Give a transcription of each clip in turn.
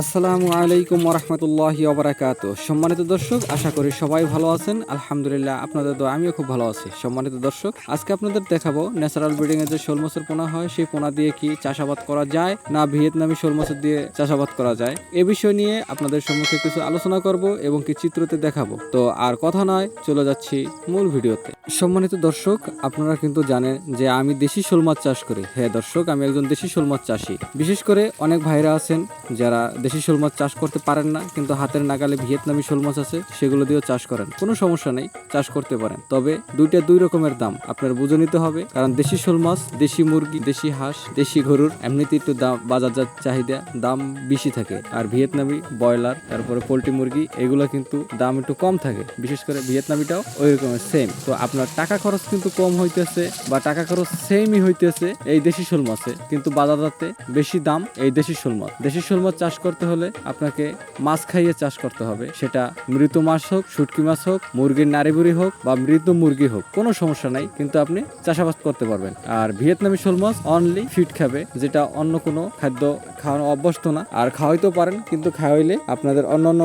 আসসালামু আলাইকুম ওরহমতুল্লাহি ওবরাকাত। সম্মানিত দর্শক, আশা করি সবাই ভালো আছেন। আলহামদুলিল্লাহ, আপনাদের তো আমিও খুব ভালো আছি। সম্মানিত দর্শক, আজকে আপনাদের দেখাবো ন্যাচারাল ব্রিডিং এর যে শোল পোনা হয়, সেই পোনা দিয়ে কি চাষাবাদ করা যায়, না ভিয়েতনামি শোল দিয়ে চাষাবাদ করা যায়। এ বিষয় নিয়ে আপনাদের সম্মুখে কিছু আলোচনা করব এবং কি চিত্রতে দেখাবো। তো আর কথা নয়, চলে যাচ্ছি মূল ভিডিওতে। সম্মানিত দর্শক, আপনারা কিন্তু জানেন যে আমি দেশি শোল মাছ চাষ করি। হ্যাঁ দর্শক, আমি একজন দেশি শোল মাছ চাষি। বিশেষ করে অনেক ভাইরা আছেন যারা দেশি শোল মাছ চাষ করতে পারেন না, কিন্তু হাতের নাগালে ভিয়েতনামি শোল মাছ আছে, সেগুলো দিয়েও চাষ করেন। কোনো সমস্যা নেই, চাষ করতে পারেন। তবে দুইটা দুই রকমের দাম, আপনার বুঝে নিতে হবে। কারণ দেশি শোল মাছ, দেশি মুরগি, দেশি হাঁস, দেশি গরুর এমনিতে একটু দাম, বাজারজাত চাহিদা, দাম বেশি থাকে। আর ভিয়েতনামি, ব্রয়লার, তারপরে পোলট্রি মুরগি, এগুলো কিন্তু দাম একটু কম থাকে। বিশেষ করে ভিয়েতনামিটাও ওই রকমের সেম তো আপনার টাকা খরচ কিন্তু কম হইতেছে, বা টাকা খরচ সেমই হইতেছে এই দেশি শোল মাছে। কিন্তু বাজারজাতে বেশি দাম এই দেশি শোল মাছ। দেশি শোল মাছ চাষ করতে হলে আপনাকে মাছ খাইয়ে চাষ করতে হবে। সেটা মৃত মাছ হোক, শুটকি মাছ হোক, মুরগির নাড়িবুড়ি হোক বা মৃত মুরগি হোক, কোনো সমস্যা নাই, কিন্তু আপনি চাষাবাদ করতে পারবেন। আর ভিয়েতনামি শোল মাছ অনলি ফিট খাবে, যেটা অন্য কোনো খাদ্য খাওয়ানো অভ্যস্ত না। আর খাওয়াইতেও পারেন, কিন্তু খাওয়াইলে আপনাদের অন্য অন্য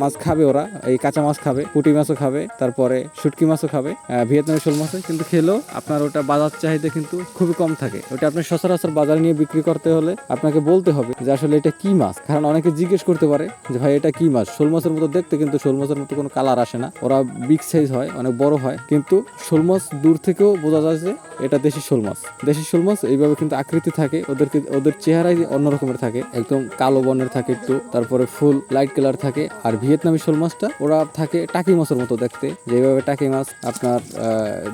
মাছ খাবে ওরা। এই কাঁচা মাছ খাবে, পুঁটি মাছও খাবে, তারপরে শুটকি মাছও খাবে ভিয়েতনামি শোল মাছও কিন্তু খেলেও আপনার ওটা বাজার চাহিদা কিন্তু খুবই কম থাকে। ওটা আপনি সচরাচর বাজারে নিয়ে বিক্রি করতে হলে আপনাকে বলতে হবে যে আসলে এটা কি মাছ? কারণ অনেকে জিজ্ঞেস করতে পারে যে ভাই, এটা কি মাছ? শোল মাছের মতো দেখতে কিন্তু শোল মাছের মতো কোনো কালার আসে না। ওরা বিগ সাইজ হয়, অনেক বড় হয়। কিন্তু শোল মাছ দূর থেকেও বোঝা যায় যে এটা দেশি শোল মাছ। দেশি শোল মাছ এইভাবে কিন্তু আকৃতি থাকে, ওদেরকে, ওদের চেহারাই অন্য রকমের থাকে। একদম কালো বর্ণের থাকে একটু, তারপরে ফুল লাইট কালার থাকে। আর ভিয়েতনামি শোল মাছটা, ওরা থাকে টাকি মাছের মতো দেখতে। যেভাবে টাকি মাছ আপনার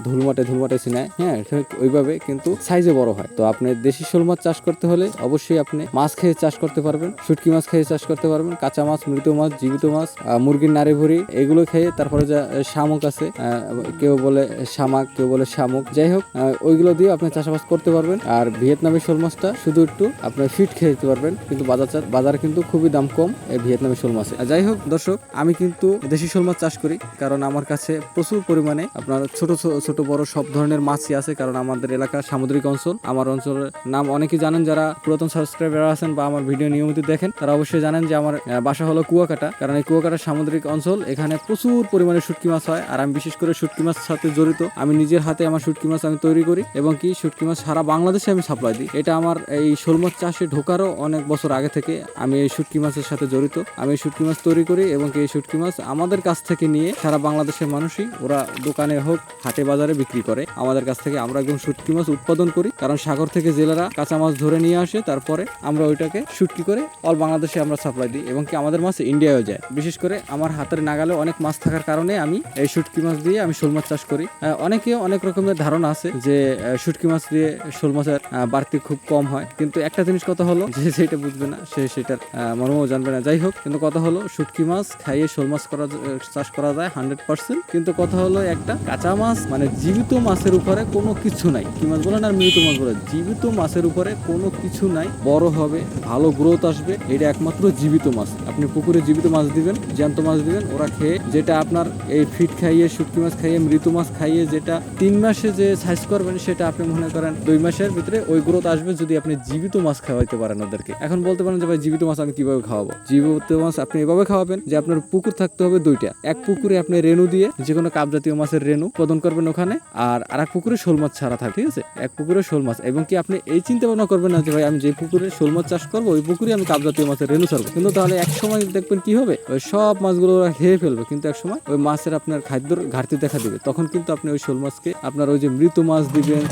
ধুলমাটে ধুলমাটে চিনায় হ্যাঁ ওইভাবে কিন্তু সাইজে বড় হয়। তো আপনি দেশি শোল মাছ চাষ করতে হলে অবশ্যই আপনি মাছ খেয়ে চাষ করতে পারবেন। শুটকি মাছ খেয়ে চাষ করতে পারবেন, কাঁচা মাছ, মৃত মাছ, জীবিত মাছ মুরগির নাড়ি ভুড়ি, এগুলো খেয়ে তারপরে যা শামুক আছে কেউ বলে শামাক, কেউ বলে শামুক। যাই হোক ওইগুলো দিয়ে আপনি চাষাবাদ করতে পারবেন। আর ভিয়েতনামি শোল মাছটা শুধু একটু আপনি ফিট খেয়ে দিতে পারবেন, কিন্তু বাজার বাজারে কিন্তু খুবই দাম কম এই ভিয়েতনামি শোল মাছে। যাই হোক, দর্শক, আমি কিন্তু দেশি শোল মাছ চাষ করি, কারণ আমার কাছে প্রচুর পরিমাণে আপনার ছোট ছোট বড় সব ধরনের মাছই আছে, কারণ আমাদের এলাকা সামুদ্রিক অঞ্চল। আমার অঞ্চলের নাম অনেকেই জানেন, যারা পুরাতন সাবস্ক্রাইবার আছেন বা আমার ভিডিও নিয়মিত দেখেন, তারা অবশ্যই জানেন যে আমার বাসা হলো কুয়াকাটা, কারণ এই কুয়াকাটা সামুদ্রিক অঞ্চল, এখানে প্রচুর পরিমাণে শুটকি মাছ হয়, আর আমি বিশেষ করে শুটকি মাছের সাথে জড়িত। আমি নিজের হাতে আমার শুটকি মাছ আমি তৈরি করি, এবং কি শুটকি মাছ সারা বাংলাদেশে আমি সাপ্লাই দিই। এটা আমার এই শোল মাছ চাষে ঢোকারও অনেক বছর আগে থেকে আমি এই শুটকি মাছের সাথে জড়িত। আমি এই শুটকি মাছ তৈরি করি, এবং কি এই শুটকি মাছ আমাদের কাছ থেকে নিয়ে সারা বাংলাদেশের মানুষই ওরা দোকানে হোক, হাটে বাজারে বিক্রি করে। আমাদের কাছ থেকে আমরা একদম শুটকি মাছ উৎপাদন করি, কারণ সাগর থেকে জেলেরা কাঁচা মাছ ধরে নিয়ে আসে, তারপরে আমরা ওইটাকে শুটকি করে অল বাংলাদেশে আমরা সাপ্লাই দিই এবং কি আমাদের মাছ ইন্ডিয়াও যায়। বিশেষ করে আমার হাতের নাগালে অনেক মাছ থাকার কারণে আমি এই শুটকি মাছ দিয়ে আমি শোল মাছ চাষ করি। অনেকে অনেক রকমের ধারণা আছে যে শুটকি মাছ দিয়ে শোল মাছের বাড়তি খুব কম হয়। কিন্তু একটা জিনিস কথা হলো, যে সেটা বুঝবে না, সে সেটার মর্মও জানবে না। যাই হোক, কিন্তু কথা হলো, শুটকি মাছ খাইয়ে শোল মাছ করা চাষ করা যায় হান্ড্রেড পার্সেন্ট কিন্তু কথা হলো একটা কাঁচা মাছ মানে জীবিত মাছের উপরে কোনো কিছু নাই। কি মাছ বলেন আর মৃত মাছ বলেন? জীবিত মাছের উপরে কোনো কিছু নাই। বড় হবে, ভালো গ্রোথ আসবে, এটা একমাত্র জীবিত মাছ। আপনি পুকুরে জীবিত মাছ দিবেন, জ্যান্ত মাছ দিবেন, ওরা খেয়ে যেটা আপনার এই ফিট খাইয়ে, শুটকি মাছ খাইয়ে, মৃত মাছ খাইয়ে যেটা তিন মাসে যে সাইজ করবেন সেটা আপনি মনে করেন দুই মাসের ভিতরে ওই গ্রোথ আসবে যদি আপনি জীবিত মাছ খাওয়াইতে পারেন ওদেরকে। এখন বলতে পারেন যে, ভাই, জীবিত মাছ আমি কীভাবে খাওয়াবো? জীবিত মাছ আপনি এভাবে খাওয়াবেন যে আপনার পুকুর থাকতে হবে দুইটা। এক পুকুরে আপনি রেনু দিয়ে যে কোনো কাপ জাতীয় মাছের রেনু উৎপাদন করবেন ওখানে আর আর এক পুকুরে শোল মাছ ছাড়া থাকে, ঠিক আছে? এক পুকুরে শোল মাছ। এবং কি আপনি এই চিন্তা ভাবনা করবেন না যে, ভাই, আমি যে পুকুরে শোল মাছ চাষ করব, ওই পুকুরে আমি কাপ জাতীয় মাছের রেনু ছাড়বো। কিন্তু তাহলে এক সময় দেখবেন কি হবে? ওই সব মাছগুলো ওরা খেয়ে ফেলবে। কিন্তু এক সময় ওই মাছের আপনার খাদ্যর ঘাটতি দেখা দিবে। তখন কিন্তু আপনি ওই শোল মাছকে আপনার ওই যে মৃত মাছ দিবেন,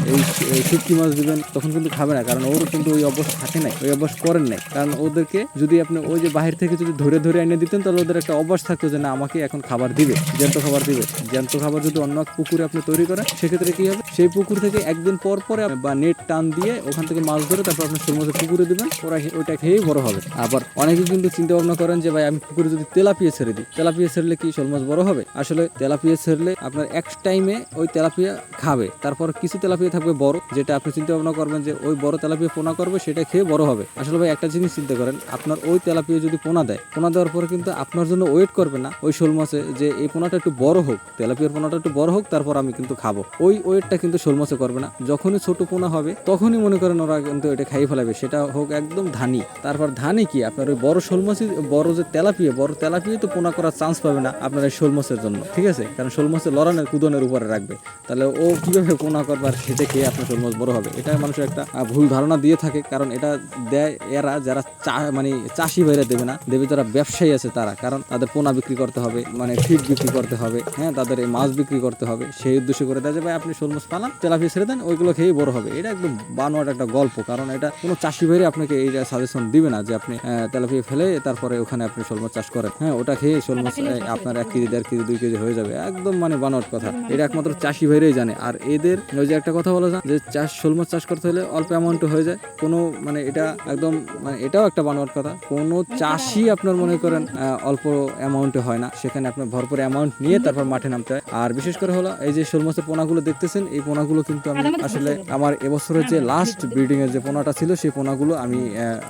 এই শুটকি মাছ দিবেন, তখন কিন্তু খাবে না। কারণ ওর কিন্তু ওই অভ্যাস থাকে নাই, ওই অভ্যাস করেন নাই। কারণ ওদেরকে যদি আপনি ওই যে বাহির থেকে যদি ধরে ধরে এনে দিতেন, তাহলে ওদের একটা অভ্যাস থাকতো যে, না, আমাকে এখন খাবার দিবে, জ্যান্ত খাবার দিবে। জ্যান্ত খাবার যদি অন্য পুকুরে আপনি তৈরি করেন, সেক্ষেত্রে কি হবে? সেই পুকুর থেকে একদিন পর পরে বা নেট টান দিয়ে ওখান থেকে মাছ ধরে তারপর আপনি শোল মাছের পুকুরে দিবেন, ওরা ওইটা খেয়েই বড় হবে। আবার অনেকে কিন্তু চিন্তা ভাবনা করেন যে, ভাই, আমি পুকুরে যদি তেলাপিয়া ছেড়ে দিই? তেলাপিয়া ছেড়লে কি শোল মাছ বড় হবে? আসলে তেলাপিয়া ছেড়লে আপনার এক টাইমে ওই তেলাপিয়া খাবে। তারপর কিছু তেলাপিয়া থাকবে বড়, যেটা আপনি চিন্তা ভাবনা করবেন যে, ওই বড় তেলাপিয়া পোনা করবে, সেটা খেয়ে বড় হবে। আসলে ভাই, একটা জিনিস চিন্তা করেন, আপনার ওই তেলাপিয়া যদি পোনা দেয়, পোনা দেওয়ার পরে কিন্তু আপনার জন্য ওয়েট করবে না ওই শোল মাছে যে, এই পোনাটা একটু বড় হোক, তেলাপিয়ার পোনাটা একটু বড় হোক, তারপর আমি কিন্তু খাব। ওই ওয়েটটা কিন্তু শোল মাছে করবে না। যখনই ছোট পোনা হবে, তখনই মনে করেন ওরা কিন্তু এটা খাই ফেলাবে। সেটা হোক একদম ধানি। তারপর ধানি কি? আপনার ওই বড় শোল মাছই বড় যে তেলাপিয়া, বড় তেলাপিয়া তো পোনা করার চান্স পাবে না আপনার এই শোল মাছের জন্য, ঠিক আছে? কারণ শোল মাছের লড়ানের কুদনের উপরে রাখবে। তাহলে ও কীভাবে পোনা করবার সেটা খেয়ে আপনার শোল মাছ বড় হবে। এটা মানুষের একটা ভুল ধারণা দিয়ে থাকে, কারণ এটা দেয় এরা যারা চা- মানে চাষি বাইরে দেবে না, দেবে যারা ব্যবসায়ী আছে তারা। কারণ তাদের পোনা বিক্রি করতে হবে মানে ফিট বিক্রি করতে হবে হ্যাঁ? তাদের এই মাছ বিক্রি করতে হবে। সেই উদ্দেশ্য করে দেয় যে, ভাই, আপনি শোল মাছ পালান, তেলাপিয়া ছেড়ে দেন, ওইগুলো খেয়েই বড় হবে। এটা একদম বানোয়াট একটা গল্প, কারণ এটা কোনো চাষি বাইরে আপনাকে এইটা সাজেশন দিবে না যে আপনি তেলাপিয়া ফেলে তারপরে ওখানে আপনি শোল মাছ চাষ করেন। হ্যাঁ ওটা খেয়ে শোল মাছ আপনার এক কেজি দেড় কেজি দুই কেজি হয়ে যাবে। একদম মানে বানোয়াট কথা। এটা একমাত্র চাষি ভাইরাই জানে। আর এদের ওই যে একটা কথা বলা যায় যে চাষ শোল মাছ চাষ করতে হলে অল্প অ্যামাউন্টে হয়ে যায়। কোনো মানে এটা একদম মানে এটাও একটা বানোয়াট কথা। কোনো চাষি আপনার মনে করেন অল্প অ্যামাউন্টে হয় না। সেখানে আপনার ভরপুর অ্যামাউন্ট নিয়ে তারপর মাঠে নামতে হয়। আর বিশেষ করে হলো এই যে শোল মাছের পোনাগুলো দেখতেছেন এই পোনাগুলো কিন্তু আমি আসলে আমার এবছরের যে লাস্ট ব্রিডিং এর যে পোনাটা ছিল সেই পোনাগুলো আমি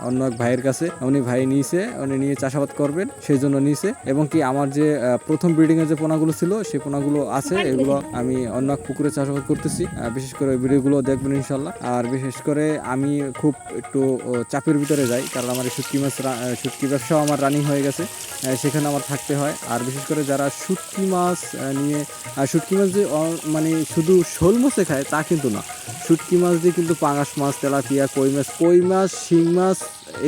অন্য এক ভাইয়ের কাছে উনি ভাই নিয়েছে উনি নিয়ে চাষাবাদ করবেন, সেই জন্য নিয়েছে এবং কি আমার যে প্রথম ব্রিডিং এর যে পোনাগুলো ছিল, সেই পোনাগুলো আছে, এগুলো আমি অন্য এক পুকুরে চাষাবাদ করতেছি। বিশেষ করে ওই ভিডিওগুলো দেখবেন ইনশাল্লাহ। আর বিশেষ করে আমি খুব একটু চাপের ভিতরে যাই, কারণ আমার শুটকি মাছ শুটকি ব্যবসাও আমার রানিং হয়ে গেছে। সেখানে আমার থাকতে হয়। আর বিশেষ করে যারা শুটকি মাছ নিয়ে শুটকি মাছ যে মানে শুধু শোল মাছে খায়, তা কিন্তু না। শুটকি মাছ দিয়ে কিন্তু পাঙাশ মাছ, তেলাপিয়া, কই মাছ কই মাছ, শিং মাছ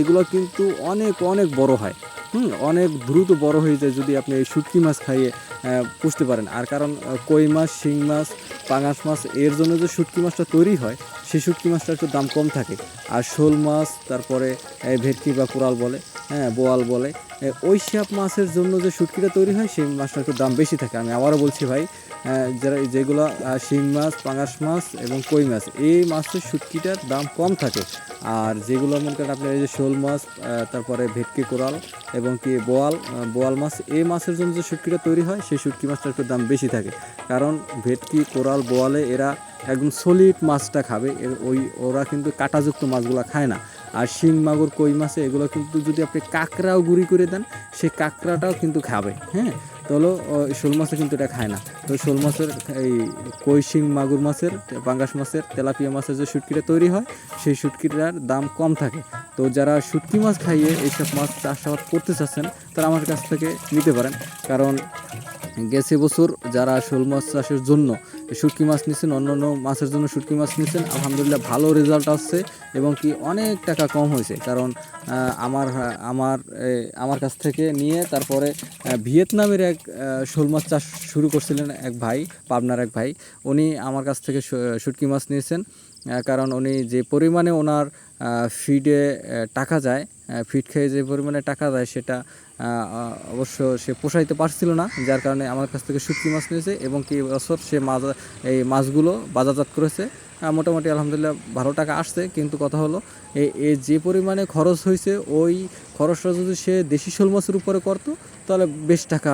এগুলো কিন্তু অনেক অনেক বড় হয়। হুম, অনেক দ্রুত বড় হয়ে যায় যদি আপনি শুটকি মাছ খাইয়ে পুষতে পারেন। আর কারণ কই মাছ, শিং মাছ, পাঙাশ মাছ, এর জন্য যে শুটকি মাছটা তৈরি হয় সেই মাছটা একটু দাম কম থাকে। আর শোল মাছ, তারপরে ভেটকি বা কোরাল বলে হ্যাঁ বোয়াল বলে ওই সব মাছের জন্য যে শুটকিটা তৈরি হয়, সেই মাছটা একটু দাম বেশি থাকে। আমি আবারও বলছি ভাই যারা যেগুলো শিং মাছ, পাঙাশ মাছ এবং কই মাছ, এই মাছের শুটকিটার দাম কম থাকে। আর যেগুলো মনে করেন আপনার এই যে শোল মাছ তারপরে ভেটকি কোরাল এবং কি বোয়াল বোয়াল মাছ, এই মাছের জন্য যে শুটকিটা তৈরি হয়, সেই শুটকি মাছটার একটু দাম বেশি থাকে। কারণ ভেটকি কোরাল বোয়ালে এরা একদম সলিড মাছটা খাবে। ওই ওরা কিন্তু কাঁটাযুক্ত মাছগুলো খায় না। আর শিং, মাগুর, কই মাছে, এগুলো কিন্তু যদি আপনি কাঁকড়াও গুঁড়ি করে দেন সেই কাঁকড়াটাও কিন্তু খাবে হ্যাঁ? তো হলো শোল মাছে কিন্তু এটা খায় না। তো শোল মাছের, এই কই শিং, মাগুর মাছের, পাঙ্গাস মাছের, তেলাপিয়া মাছের যে শুটকিটা তৈরি হয়, সেই শুটকিটার দাম কম থাকে। তো যারা শুটকি মাছ খাইয়ে এইসব মাছ চাষাবাদ করতে চাচ্ছেন, তারা আমার কাছ থেকে নিতে পারেন। কারণ গেছে বছর যারা শোল মাছ চাষের জন্য শুটকি মাছ নিচ্ছেন অন্য অন্য মাছের জন্য শুটকি মাছ নিচ্ছেন আলহামদুলিল্লাহ ভালো রেজাল্ট আসছে এবং কি অনেক টাকা কম হয়েছে। কারণ আমার আমার আমার কাছ থেকে নিয়ে তারপরে ভিয়েতনামের এক শোল মাছ চাষ শুরু করছিলেন এক ভাই, পাবনার এক ভাই। উনি আমার কাছ থেকে শুটকি মাছ নিয়েছেন। কারণ উনি যে পরিমাণে ওনার ফিডে টাকা যায় ফিড খেয়ে যে পরিমাণে টাকা যায় সেটা অবশ্য সে পোষাইতে পারছিল না, যার কারণে আমার কাছ থেকে শুটকি মাছ নিয়েছে এবং কি বছর সে মাছ, এই মাছগুলো বাজারজাত করেছে। মোটামুটি আলহামদুলিল্লাহ ভালো টাকা আসছে, কিন্তু কথা হলো এ যে পরিমাণে খরচ হয়েছে, ওই খরচটা যদি সে দেশি শোল মাছের উপরে করতো, তাহলে বেশ টাকা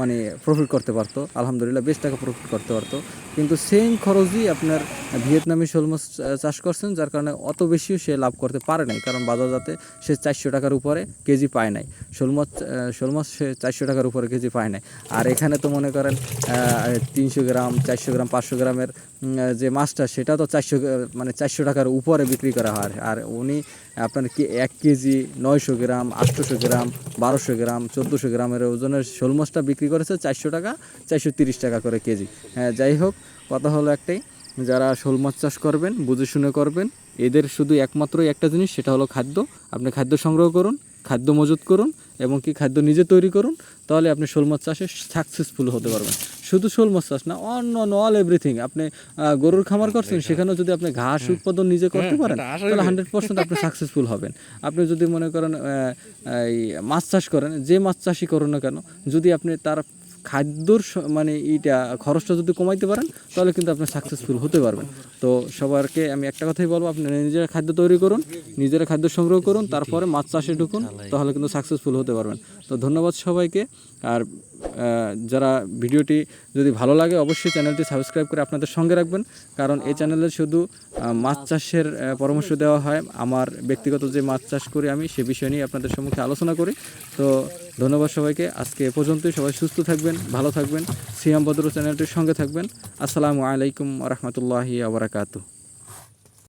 মানে প্রফিট করতে পারতো। আলহামদুলিল্লাহ, বেশ টাকা প্রফিট করতে পারতো। কিন্তু সেম খরচই আপনার ভিয়েতনামি শোল মাছ চাষ করছেন, যার কারণে অত বেশিও সে লাভ করতে পারে নাই, কারণ বাজারজাতে সে চারশো টাকার উপরে কেজি পায় নাই। শোল মাছ শোল মাছ সে চারশো টাকার উপরে কেজি পায় নাই। আর এখানে তো মনে করেন তিনশো গ্রাম, চারশো গ্রাম, পাঁচশো গ্রামের যে মাছটা, সেটা তো চারশো মানে চারশো টাকার উপরে বিক্রি করা হয়। আর উনি আপনার কি, এক কেজি নয়শো গ্রাম আটশোশো গ্রাম, বারোশো গ্রাম, চোদ্দোশো গ্রামের ওজনের শোল মাছটা বিক্রি করেছে চারশো টাকা, চারশো তিরিশ টাকা করে কেজি। হ্যাঁ যাই হোক, কথা হলো একটাই, যারা শোল মাছ চাষ করবেন, বুঝে শুনে করবেন এদের শুধু একমাত্রই একটা জিনিস সেটা হলো খাদ্য। আপনি খাদ্য সংগ্রহ করুন খাদ্য মজুত করুন এবং কি খাদ্য নিজে তৈরি করুন তাহলে আপনি শোল মাছ চাষে সাকসেসফুল হতে পারবেন। শুধু শোল মাছ চাষ না অন্য অল এভরিথিং আপনি গরুর খামার করছেন সেখানেও যদি আপনি ঘাস উৎপাদন নিজে করতে পারেন তাহলে হান্ড্রেড পার্সেন্ট আপনি সাকসেসফুল হবেন। আপনি যদি মনে করেন এই মাছ চাষ করেন যে মাছ চাষই করুন না কেন যদি আপনি তার খাদ্যর মানে এইটা খরচটা যদি কমাইতে পারেন, তাহলে কিন্তু আপনি সাকসেসফুল হতে পারবেন। তো সবারকে আমি একটা কথাই বলব, আপনি নিজেরা খাদ্য তৈরি করুন, নিজেরা খাদ্য সংগ্রহ করুন, তারপরে মাছ চাষে ঢুকুন, তাহলে কিন্তু সাকসেসফুল হতে পারবেন। তো ধন্যবাদ সবাইকে, আর যারা ভিডিওটি যদি ভালো লাগে, অবশ্যই চ্যানেলটি সাবস্ক্রাইব করে আপনাদের সঙ্গে রাখবেন। কারণ এই চ্যানেলে শুধু মাছ চাষের পরামর্শ দেওয়া হয়, আমার ব্যক্তিগত যে মাছ চাষ করি আমি, সে বিষয় নিয়ে আপনাদের সম্মুখে আলোচনা করি। তো ধন্যবাদ সবাইকে, আজকে এ পর্যন্তই, সবাই সুস্থ থাকবেন ভালো থাকবেন। সিয়াম বদর চ্যানেলটির সঙ্গে থাকবেন। আসসালামু আলাইকুম রহমতুল্লাহি আবরাকাতু